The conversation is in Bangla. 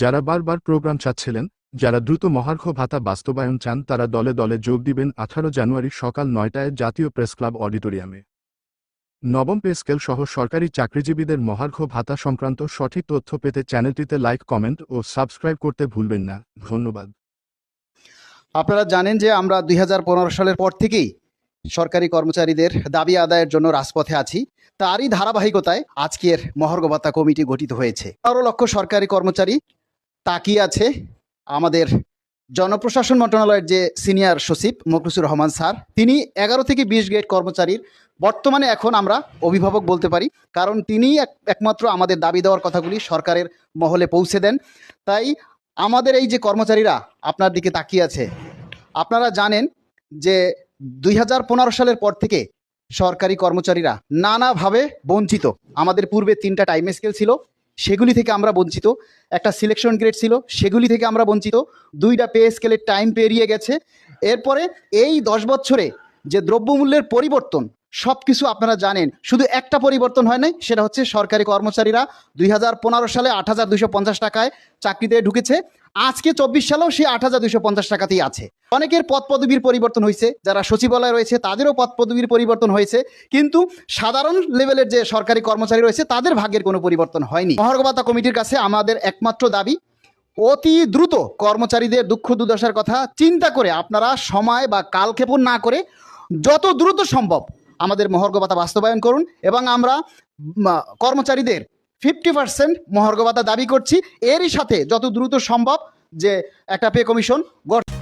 যারা বারবার প্রোগ্রাম চাচ্ছিলেন, যারা দ্রুত মহার্ঘ ভাতা বাস্তবায়ন চান, তারা দলে দলে যোগ দিবেন আঠারো জানুয়ারি সকাল নয়টায় জাতীয় প্রেস ক্লাব অডিটোরিয়ামে। নবম পে স্কেল সহ সরকারি চাকরিজীবীদের মহার্ঘ ভাতা সংক্রান্ত সঠিক তথ্য পেতে চ্যানেলটিতে লাইক, কমেন্ট ও সাবস্ক্রাইব করতে ভুলবেন না। ধন্যবাদ। আপনারা জানেন যে আমরা দুই হাজার পনেরো সালের পর থেকেই সরকারি কর্মচারীদের দাবি আদায়ের জন্য রাজপথে আছি। তারই ধারাবাহিকতায় আজকের মহার্ঘ ভাতা কমিটি গঠিত হয়েছে। বারো লক্ষ সরকারি কর্মচারী তাকিয়ে আছে আমাদের জনপ্রশাসন মন্ত্রণালয়ের যে সিনিয়র সচিব মকরুসুর রহমান স্যার। তিনি এগারো থেকে বিশ গ্রেড কর্মচারীর বর্তমানে এখন আমরা অভিভাবক বলতে পারি, কারণ তিনি এক- একমাত্র আমাদের দাবি দেওয়ার কথাগুলি সরকারের মহলে পৌঁছে দেন। তাই আমাদের এই যে কর্মচারীরা আপনার দিকে তাকিয়ে আছে, আপনারা জানেন যে দুই হাজার পনেরো সালের পর থেকে সরকারি কর্মচারীরা নানাভাবে বঞ্চিত। আমাদের পূর্বে তিনটা টাইম স্কেল ছিল সেগুলি থেকে আমরা বঞ্চিত। একটা সিলেকশন গ্রেড ছিল, সেগুলি থেকে আমরা বঞ্চিত। দুইটা পে স্কেলের টাইম পেরিয়ে গেছে। এরপরে এই দশ বছরে যে দ্রব্যমূল্যের পরিবর্তন সব কিছু আপনারা জানেন। শুধু একটা পরিবর্তন হয় নাই, সেটা হচ্ছে সরকারি কর্মচারীরা দুই হাজার পনেরো সালে আট টাকায় চাকরিতে ঢুকেছে। আজকে চব্বিশ সালেও সে আট হাজার দুশো পঞ্চাশ টাকাতেই আছে। অনেকের পদ পদবীর পরিবর্তন হয়েছে, যারা সচিবালয় রয়েছে, তাদেরও পদ পদবীর পরিবর্তন হয়েছে, কিন্তু সাধারণ লেভেলের যে সরকারি কর্মচারী রয়েছে, তাদের ভাগ্যের কোনো পরিবর্তন হয়নি। মহার্ঘ ভাতা কমিটির কাছে আমাদের একমাত্র দাবি, অতি দ্রুত কর্মচারীদের দুঃখ দুর্দশার কথা চিন্তা করে আপনারা সময় বা কালক্ষেপণ না করে যত দ্রুত সম্ভব আমাদের মহার্ঘ ভাতা বাস্তবায়ন করুন এবং আমরা কর্মচারীদের ফিফটি পার্সেন্ট মহার্ঘ দাবি করছি। এরই সাথে যত দ্রুত সম্ভব যে একটা পে কমিশন গঠন